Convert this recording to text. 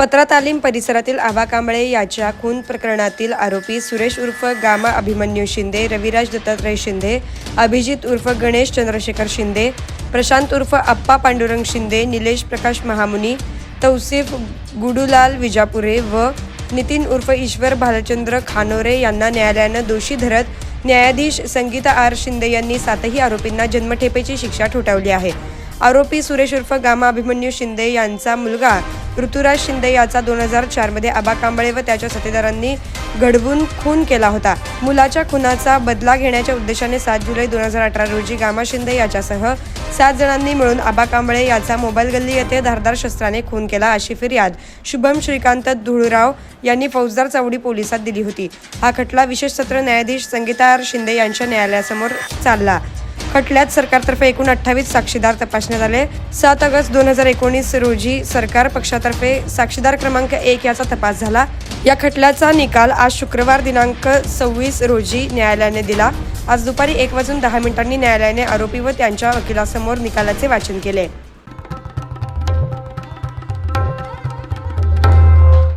पत्रा तालीम परिसरातील आभा कांबळे याच्या खून प्रकरणातील आरोपी सुरेश उर्फ गामा अभिमन्यू शिंदे रविराज दत्तात्रय शिंदे अभिजित उर्फ गणेश चंद्रशेखर शिंदे प्रशांत उर्फ अप्पा पांडुरंग शिंदे निलेश प्रकाश महामुनी तौसिफ गुडूलाल विजापुरे व नितीन उर्फ ईश्वर भालचंद्र खानोरे यांना न्यायालयानं दोषी धरत न्यायाधीश संगीता आर शिंदे यांनी सातही आरोपींना जन्मठेपेची शिक्षा ठोठावली आहे. आरोपी सुरेश उर्फ गामा अभिमन्यू शिंदे यांचा मुलगा ऋतुराज शिंदे याचा दोन हजार चारमध्ये आबा कांबळे व त्याच्या साथीदारांनी घडवून खून केला होता. मुलाच्या खुनाचा बदला घेण्याच्या उद्देशाने सात जुलै दोन हजार अठरा रोजी गामा शिंदे याच्यासह सात जणांनी मिळून आबा कांबळे याचा मोबाईल गल्ली येथे धारदार शस्त्राने खून केला अशी फिर्याद शुभम श्रीकांत धुळराव यांनी फौजदार चावडी पोलिसात दिली होती. हा खटला विशेष सत्र न्यायाधीश संगीता आर शिंदे यांच्या न्यायालयासमोर चालला. खटल्यात सरकारतर्फे एकूण अठ्ठावीस साक्षीदार तपासण्यात आले. सात ऑगस्ट दोन हजार एकोणीस रोजी सरकार पक्षातर्फे साक्षीदार क्रमांक एक याचा तपास झाला. या खटल्याचा निकाल आज शुक्रवार दिनांक सव्वीस रोजी न्यायालयाने दिला. आज दुपारी एक वाजून दहा मिनिटांनी न्यायालयाने आरोपी व त्यांच्या वकिलासमोर निकालाचे वाचन केले.